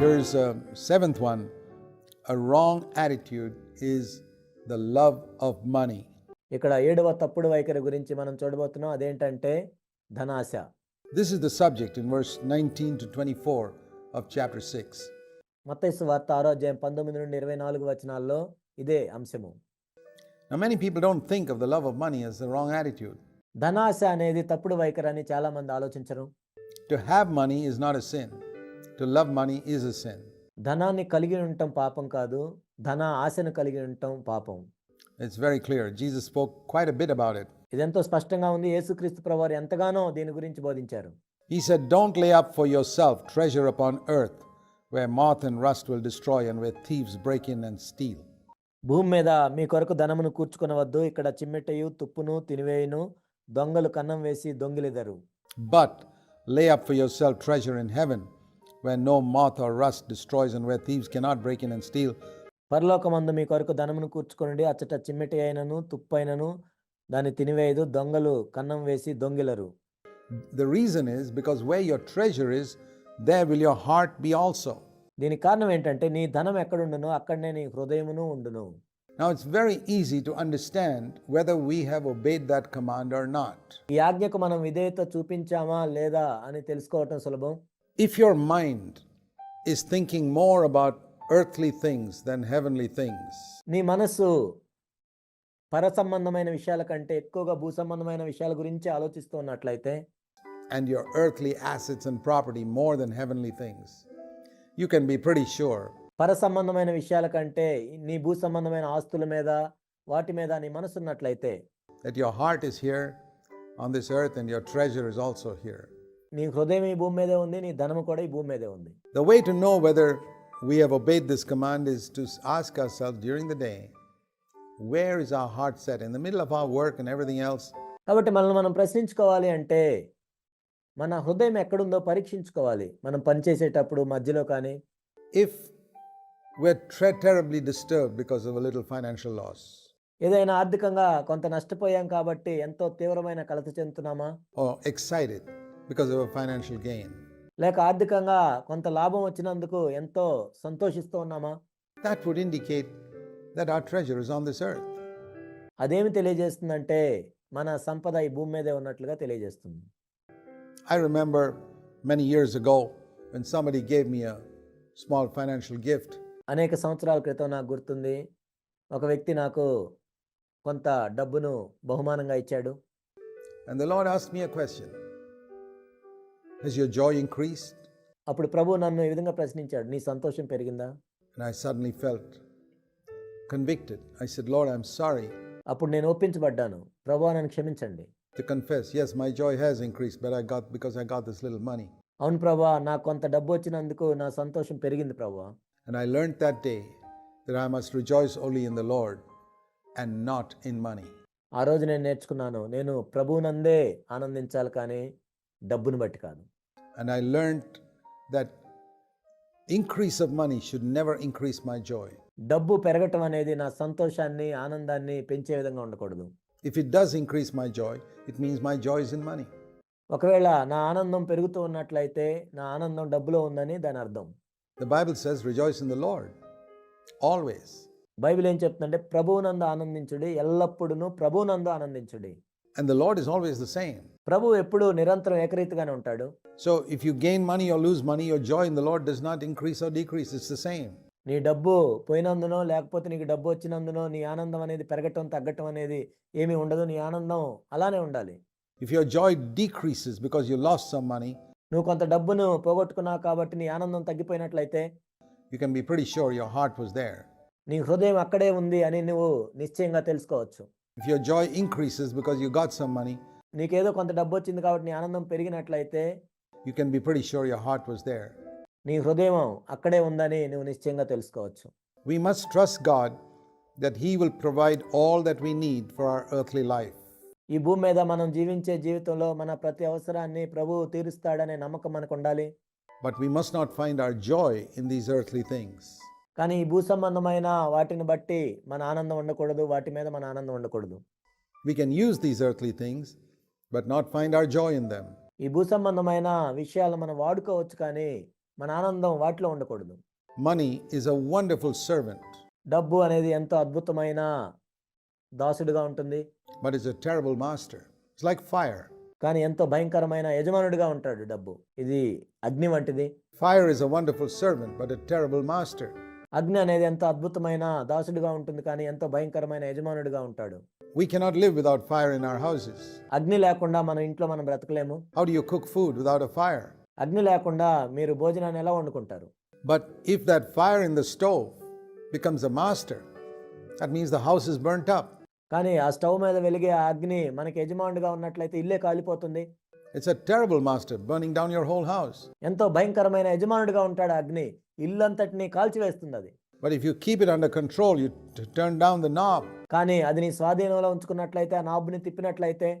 Here's a seventh one a wrong attitude is the love of money. ఇక్కడ ఏడవ తప్పుడు వైఖరి గురించి మనం చూడబోతున్నాం అదేంటంటే ధనాశ This is the subject in verse 19 to 24 of chapter 6. మత్తైసు వార్త ఆరో అధ్యాయం పంతొమ్మిది నుండి ఇరవై నాలుగు వచనాల్లో ఇదే అంశము Now, many people don't think of the love of money as the wrong attitude. ధనాశ అనేది తప్పుడు వైఖరి అని చాలా మంది ఆలోచించరు To have money is not a sin, to love money is a sin. ధనాన్ని కలిగి ఉండటం పాపం కాదు ధన ఆశను కలిగి ఉండటం పాపం It's very clear. Jesus spoke quite a bit about it. ఇదెంతో స్పష్టంగా ఉంది యేసుక్రీస్తు ప్రభువారు ఎంతగానో దీని గురించి బోధించారు He said, Don't lay up for yourself treasure upon earth, where moth and rust will destroy and where thieves break in and steal. భూమి మీద మీ కొరకు ధనమును కూర్చుకునవద్దు ఇక్కడ చిమ్మెట్టయు తుప్పును తినివేయును దొంగలు కన్నం వేసి దొంగిలిదరు But lay up for yourself treasure in heaven, where no moth or rust destroys and where thieves cannot break in and steal. పరలోకమందు మీ కొరకు ధనమును కూర్చుకొనండి అచ్చట చిమ్మెటి అయినను తుప్పు అయినను దాన్ని తినివేయదు దొంగలు కన్నం వేసి దొంగిలరు The reason is because where your treasure is, there will your heart be also. దీనికి కారణం ఏంటంటే నీ ధనం ఎక్కడుండునో అక్కడనే నీ హృదయమును ఉండును Now, it's very easy to understand whether we have obeyed that command or not. ఈ ఆజ్ఞకు మనం విధేయత చూపించామా లేదా అని తెలుసుకోవటం సులభం If your mind is thinking more about earthly things than heavenly things, నీ మనస్సు పర సంబంధమైన విషయాల కంటే ఎక్కువగా భూ సంబంధమైన విషయాల గురించి ఆలోచిస్తూ ఉన్నట్లయితే and your earthly assets and property more than heavenly things, you can be pretty sure పర సంబంధమైన విషయాల కంటే నీ భూ సంబంధమైన ఆస్తుల మీద వాటి మీద నీ మనసు ఉన్నట్లయితే that your heart is here on this earth and your treasure is also here. నీ హృదయం ఈ భూమి మీదే ఉంది నీ ధనము కూడా ఈ భూమి మీదే ఉంది. The way to know whether we have obeyed this command is to ask ourself during the day where is our heart set in the middle of our work and everything else కాబట్టి మనల్ని మనం ప్రశ్నించుకోవాలి అంటే మన హృదయం ఎక్కడుందో పరీక్షించుకోవాలి. మనం పని చేసేటప్పుడు మధ్యలో కానీ. ఇఫ్ ఏదైనా ఆర్థికంగా కొంత నష్టపోయాం కాబట్టి ఎంతో తీవ్రమైన కలత చెందుతున్నామా? Excited because of financial gain లేక ఆర్థికంగా కొంత లాభం వచ్చినందుకు ఎంతో సంతోషిస్తూ ఉన్నామా? That would indicate that our treasure is on this earth అదేమి తెలియజేస్తుంది అంటే మన సంపద ఈ భూమి మీదే ఉన్నట్లుగా తెలియజేస్తుంది. I remember many years ago when somebody gave me a small financial gift అనేక సంవత్సరాల క్రితం నాకు గుర్తుంది. ఒక వ్యక్తి నాకు కొంత డబ్బును బహుమానంగా ఇచ్చాడు. And the Lord ask me a question Has your joy increased? అప్పుడు ప్రభు నన్ను ఈ విధంగా ప్రశ్నించాడు నీ సంతోషం పెరిగిందా And I suddenly felt convicted. I said, Lord, I'm sorry అప్పుడు నేను ఒప్పించబడ్డాను ప్రభు నన్ను క్షమించండి to confess. Yes, my joy has increased, but I got because I got this little money. అవును ప్రభా నాకు కొంత డబ్బు వచ్చినందుకు నా సంతోషం పెరిగింది ప్రభా And I learned that day that I must rejoice only in the Lord and not in money. ఆ రోజు నేను నేర్చుకున్నాను నేను ప్రభువునందే ఆనందించాలి కానీ డబ్బును బట్టి కాదు. And I learn that increase of money should never increase my joy డబ్బు పెరగటం అనేది నా సంతోషాన్ని ఆనందాన్ని పెంచే విధంగా ఉండకూడదు. If it does increase my joy it means my joy is in money ఒకవేళ నా ఆనందం పెరుగుతూ ఉన్నట్లయితే నా ఆనందం డబ్బులో ఉందని దాని అర్థం. The Bible says rejoice in the Lord always Bible ఏం చెప్తుందంటే ప్రభువు ప్రభువునందు ఆనందించుడి ఎల్లప్పుడూ ప్రభువునందు ఆనందించుడి. And the Lord is always the same ప్రభు ఎప్పుడు నిరంతరం ఏకరీతిగానే ఉంటాడు. So if you gain money you lose money your joy in the Lord does not increase or decrease it's the same నీ డబ్బు పోయినందునో లేకపోతే నీకు డబ్బు వచ్చినందునో నీ ఆనందం అనేది పెరగటం తగ్గటం అనేది ఏమీ ఉండదు. నీ ఆనందం అలానే ఉండాలి. If your joy decreases because you lost some money నువ్వు కొంత డబ్బును పోగొట్టుకున్నా కాబట్టి నీ ఆనందం తగ్గిపోయినట్లయితే you can be pretty sure your heart was there నీ హృదయం అక్కడే ఉంది అని నువ్వు నిశ్చయంగా తెలుసుకోవచ్చు. If your joy increases because you got some money నీకేదో కొంత డబ్బు వచ్చింది కాబట్టి నీ ఆనందం పెరిగినట్లయితే you can be pretty sure your heart was there నీ హృదయం అక్కడే ఉందని నువ్వు నిశ్చయంగా తెలుసుకోవచ్చు. We must trust God that he will provide all that we need for our earthly life ఈ భూమి మీద మనం జీవించే జీవితంలో మన ప్రతి అవసరాన్ని ప్రభు తీరుస్తాడనే నమ్మకం మనకు ఉండాలి. But we must not find our joy in these earthly things కానీ ఈ భూ సంబంధమైన వాటిని బట్టి మన ఆనందం ఉండకూడదు వాటి మీద మన ఆనందం ఉండకూడదు. We can use these earthly things but not find our joy in them. ఈ భూ సంబంధమైన విషయాలు మనం వాడుకోవచ్చు కానీ మన ఆనందం వాటిలో ఉండకూడదు Money is a wonderful servant, డబ్బు అనేది ఎంతో అద్భుతమైన దాసుడుగా ఉంటుంది but it's a terrible master. It's like fire. కానీ ఎంతో భయంకరమైన యజమానుడిగా ఉంటాడు డబ్బు ఇది అగ్ని వంటిది Fire is a wonderful servant, but a terrible master. అగ్ని అనేది ఎంతో అద్భుతమైన దాసుడిగా ఉంటుంది కానీ ఎంతో భయంకరమైన యజమానుడిగా ఉంటాడు We cannot live without fire in our houses. అగ్ని లేకుండా మన ఇంట్లో మనం బ్రతకలేము How do you cook food without a fire? అగ్ని లేకుండా మీరు భోజనాన్ని ఎలా వండుకుంటారు But if that fire in the stove becomes a master, that means the house is burnt up. కానీ ఆ స్టవ్ మీద వెలిగే ఆ అగ్ని మనకి యజమానుడిగా ఉన్నట్లయితే ఇల్లే కాలిపోతుంది It's a terrible master, burning down your whole house. ఎంతో భయంకరమైన యజమానుడిగా ఉంటాడు ఆ అగ్ని ఇల్లంతటిని కాల్చివేస్తుంది అది But if you keep it under control, you t- turn down the knob కానీ అది నీ స్వాధీనంలో ఉంచుకున్నట్లయితే ఆ నాబుని తిప్పినట్లయితే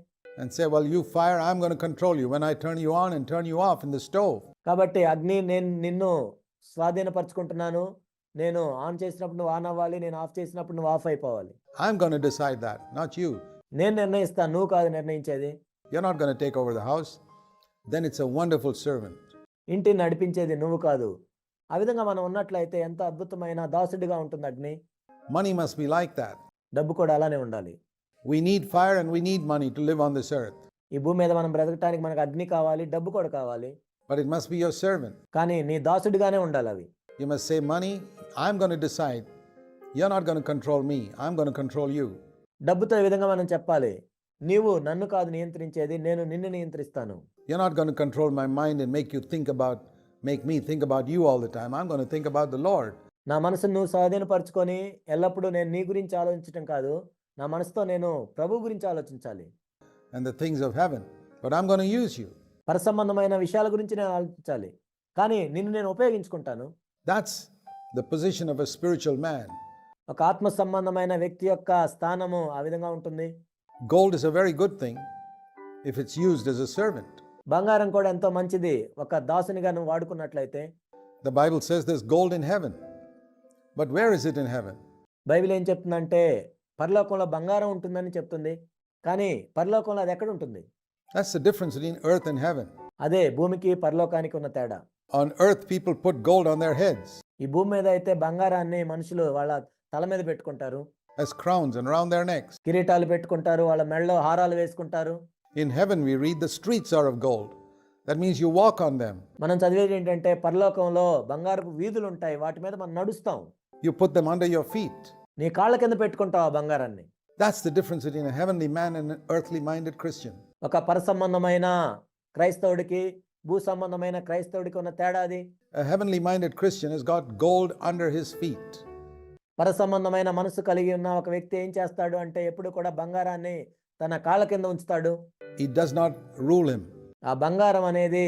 and say, Well, you fire, I'm going to control you when I turn you on and turn you off in the stove. కాబట్టి అగ్ని నేను నిన్ను స్వాధీనపరుచుకుంటున్నాను నేను ఆన్ చేసినప్పుడు నువ్వు ఆన్ అవ్వాలి నేను ఆఫ్ చేసినప్పుడు నువ్వు ఆఫ్ అయిపోవాలి I'm going to decide that, not you. నేను నిర్ణయిస్తాను నువ్వు కాదు నిర్ణయించేది You're not going to take over the house. Then it's a wonderful servant. ఇంటిని నడిపించేది నువ్వు కాదు ఆ విధంగా మనం ఉన్నట్లయితే ఎంత అద్భుతమైన దాసుడిగా ఉంటుంది అగ్ని Money must be like that. డబ్బు కూడా అలానే ఉండాలి. We need fire and we need money to live on this earth ఈ భూమి మీద మనం బ్రతకడానికి మనకు అగ్ని కావాలి డబ్బు కూడా కావాలి. But it must be your servant కానీ నీ దాసుడిగానే ఉండాలి అవి. You must say money I am gonna decide you are not gonna control me I am gonna control you డబ్బుతో ఈ విధంగా మనం చెప్పాలి? నీవు నన్ను కాదు నియంత్రించేది నేను నిన్ను నియంత్రిస్తాను. You not gonna control my mind and make you think about make me think about you all the time I am gonna think about the Lord నా మనసును నువ్వు స్వాధీనపరచుకొని ఎల్లప్పుడూ నేను నీ గురించి ఆలోచించడం కాదు నా మనసుతో నేను ప్రభు గురించి ఆలోచించాలి and the things of heaven. But I'm going to use you. పరసంబంధమైన విషయాల గురించి నేను ఆలోచించాలి కానీ నిన్ను నేను ఉపయోగించుకుంటాను That's the position of a spiritual man. ఒక ఆత్మ సంబంధమైన వ్యక్తి యొక్క స్థానము ఆ విధంగా ఉంటుంది Gold is a very good thing if it's used as a servant. బంగారం కూడా ఎంతో మంచిది ఒక దాసునిగా నువ్వు వాడుకున్నట్లయితే The Bible says there's gold in heaven. But where is it in heaven? Bible ఏం చెప్తుందంటే పరలోకంలో బంగారం ఉంటుందని చెప్తుంది కానీ పరలోకంలో అది ఎక్కడ ఉంటుంది That's the difference between earth and heaven. అదే భూమికి పరలోకానికి ఉన్న తేడా On earth, people put gold on their heads ఈ భూమి మీద అయితే బంగారాన్ని మనుషులు వాళ్ళ తల మీద పెట్టుకుంటారు as crowns and around their necks. కిరీటాలు పెట్టుకుంటారు వాళ్ళ మెడలో హారాలు వేసుకుంటారు In heaven, we read the streets are of gold. That means you walk on them, మనం చదివేది ఏంటంటే పరలోకంలో బంగారపు వీధులు ఉంటాయి వాటి మీద మనం నడుస్తాం you put them under your feet. నీ కాళ్ళ కింద పెట్టుకుంటావు ఆ బంగారాన్ని That's the difference between a heavenly man and an earthly minded Christian. ఒక పరసంబంధమైన క్రైస్తవుడికి భూ సంబంధమైన క్రైస్తవుడికి ఉన్న తేడా అది A heavenly minded Christian has got gold under his feet. పరసంబంధమైన మనసు కలిగి ఉన్న ఒక వ్యక్తి ఏం చేస్తాడు అంటే ఎప్పుడు కూడా బంగారాన్ని తన కాళ్ళ కింద ఉంచుతాడు It does not rule him. ఆ బంగారం అనేది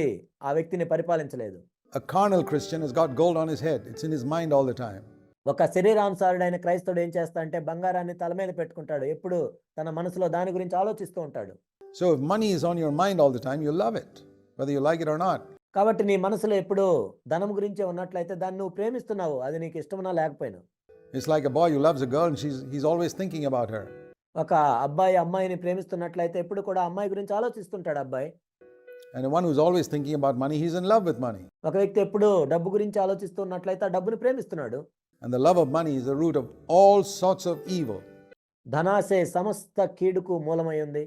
ఆ వ్యక్తిని పరిపాలించలేదు A carnal Christian has got gold on his head, it's in his mind all the time. ఒక శరీరానుసారుడైన క్రైస్తవుడు ఏం చేస్తా అంటే బంగారాన్ని తల మీద పెట్టుకుంటాడు. ఎప్పుడు? తన మనసులో దాని గురించి ఆలోచిస్తూ ఉంటాడు. If money is on your mind all the time, you love it, whether you like it or not. కాబట్టి నీ మనసులో ఎప్పుడు ధనం గురించే ఉన్నట్లయితే దాన్ని నువ్వు ప్రేమిస్తున్నావు. అది నీకు ఇష్టమున్నా లేకపోయినా. It's like a boy who loves a girl and she's, he's always thinking about her. ఒక అబ్బాయి అమ్మాయిని ప్రేమిస్తున్నట్లయితే ఎప్పుడు కూడా అమ్మాయి గురించి ఆలోచిస్తుంటాడు అబ్బాయి. The one who's always thinking about money, he's in love with money. ఒక వ్యక్తి ఎప్పుడు డబ్బు గురించి ఆలోచిస్తున్నట్లయితే ఆ డబ్బుని ప్రేమిస్తున్నాడు. And the love of money is the root of all sorts of evil. ధనాశే సమస్త కీడుకు మూలమై ఉంది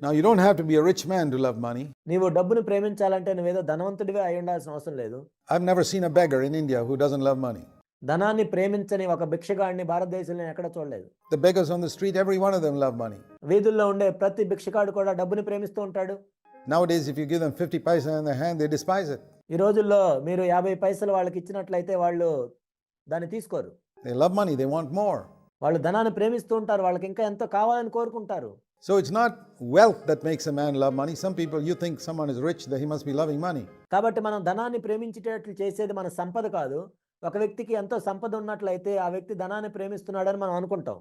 Now, you don't have to be a rich man to love money. నీవు డబ్బును ప్రేమించాలంటే నువ్వేదో ధనవంతుడివే అయి ఉండాల్సిన అవసరం లేదు I've never seen a beggar in India who doesn't love money. ధనాన్ని ప్రేమించని ఒక భిక్షగాడిని భారతదేశంలో నేను ఎక్కడ చూడలేదు The beggars on the street, every one of them love money. వీధుల్లో ఉండే ప్రతి భిక్షగాడు కూడా డబ్బుని ప్రేమిస్తూ ఉంటాడు Nowadays, if you give them 50 paisa in their hand, they despise it. ఈ రోజుల్లో మీరు యాభై పైసలు వాళ్ళకి ఇచ్చినట్లయితే వాళ్ళు దాన్ని తీసుకోరు They love money, they want more. వాళ్ళు ధనాన్ని ప్రేమిస్తూ ఉంటారు వాళ్ళకి ఇంకా ఎంతో కావాలని కోరుకుంటారు So it's not wealth that makes a man love money. Some people, you think someone is rich, that he must be loving money. కాబట్టి మనం ధనాన్ని ప్రేమించేటట్లు చేసేది మన సంపద కాదు ఒక వ్యక్తికి ఎంతో సంపద ఉన్నట్లయితే ఆ వ్యక్తి ధనాన్ని ప్రేమిస్తున్నాడని మనం అనుకుంటాం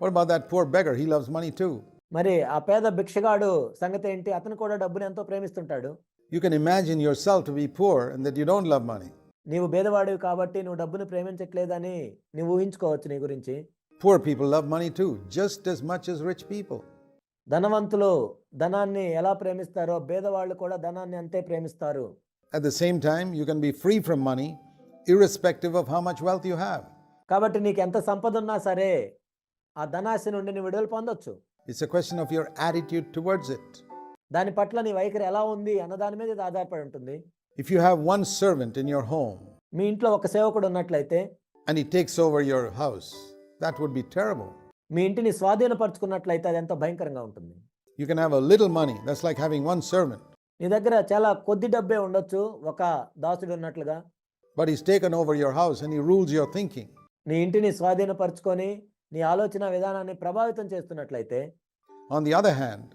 What about that poor beggar? He loves money too. మరి ఆ పేద భిక్షగాడు సంగతి ఏంటి అతను కూడా డబ్బుని ఎంతో ప్రేమిస్తుంటాడు You can imagine yourself to be poor and that you don't love money. నీవు భేదవాడివి కాబట్టి నువ్వు డబ్బుని ప్రేమించట్లేదని నువ్వు ఊహించుకోవచ్చు నీ గురించి Poor people love money too, just as much as rich people. ధనవంతులు ధనాన్ని ఎలా ప్రేమిస్తారో భేదవాళ్ళు కూడా ధనాన్ని అంతే ప్రేమిస్తారు At the same time, you can be free from money irrespective of how much wealth you have. కాబట్టి నీకు ఎంత సంపద ఉన్నా సరే ఆ ధనాశ నుండి నువ్వు విడుదల పొందొచ్చు It's a question of your attitude towards it. దాని పట్ల నీ వైఖరి ఎలా ఉంది అన్న దాని మీద ఇది ఆధారపడి ఉంటుంది If you have one servant in your home మీ ఇంట్లో ఒక సేవకుడు ఉన్నట్లయితే and he takes over your house, that would be terrible. మీ ఇంటిని స్వాధీనపరచుకున్నట్లయితే అది ఎంతో భయంకరంగా ఉంటుంది You can have a little money, that's like having one servant, నీ దగ్గర చాలా కొద్ది డబ్బే ఉండొచ్చు ఒక దాసుడు ఉన్నట్లుగా but he's taken over your house and he rules your thinking. నీ ఇంటిని స్వాధీనపరచుకొని నీ ఆలోచన విధానాన్ని ప్రభావితం చేస్తున్నట్లయితే On the other hand,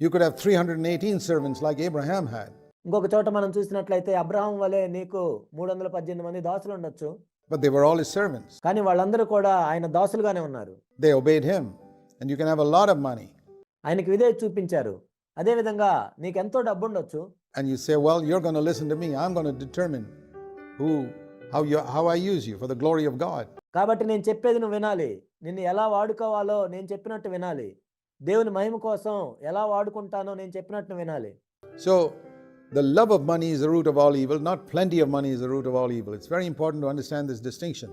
you could have 318 servants like Abraham had, ఇంకొక చోట మనం చూసినట్లయితే అబ్రహాం వలె నీకు మూడు వందల పద్దెనిమిది మంది దాసులు ఉండొచ్చు but they were all his servants. కానీ వాళ్ళందరూ కూడా ఆయన దాసులుగానే ఉన్నారు They obeyed him, and you can have a lot of money. ఆయనకి విధేయత చూపించారు అదేవిధంగా నీకు ఎంతో డబ్బు ఉండొచ్చు And you say, Well, you're going to listen to me. I'm going to determine who, how, you, how I use you for the glory of God. కాబట్టి నేను చెప్పేది నువ్వు వినాలి నిన్ను ఎలా వాడుకోవాలో నేను చెప్పినట్టు వినాలి దేవుని మహిమ కోసం ఎలా వాడుకుంటానో నేను చెప్పినట్టు వినాలి So, the love of money is the root of all evil, not plenty of money is the root of all evil. It's very important to understand this distinction.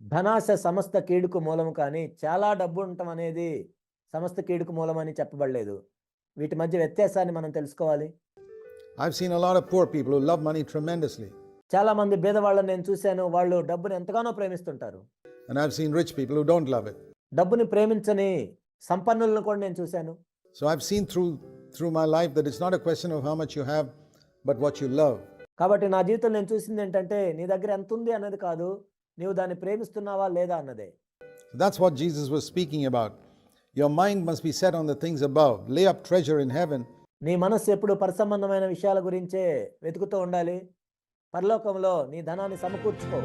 ధనాశ సమస్త కీడుకు మూలము కానీ చాలా డబ్బు ఉండటం అనేది సమస్త కీడుకు మూలమని చెప్పబడలేదు వీటి మధ్య వ్యత్యాసాన్ని మనం తెలుసుకోవాలి I've seen a lot of poor people who love money tremendously, చాలా మంది బీదవాళ్ళని నేను చూశాను వాళ్ళు డబ్బుని ఎంతగానో ప్రేమిస్తుంటారు and I've seen rich people who don't love it. డబ్బుని ప్రేమించని సంపన్నులను కూడా నేను చూశాను So, I've seen through, through my life that it's not a question of how much you have, but what you love కాబట్టి నా జీవితంలో నేను చూసింది ఏంటంటే నీ దగ్గర ఎంత ఉంది అన్నది కాదు నీవు దాన్ని ప్రేమిస్తున్నావా లేదా అన్నదే. That's what Jesus was speaking about your mind must be set on the things above lay up treasure in heaven నీ మనస్సు ఎప్పుడు పరిసంబంధమైన విషయాల గురించే వెతుకుతూ ఉండాలి. పరలోకంలో నీ ధనాన్ని సమకూర్చుకో.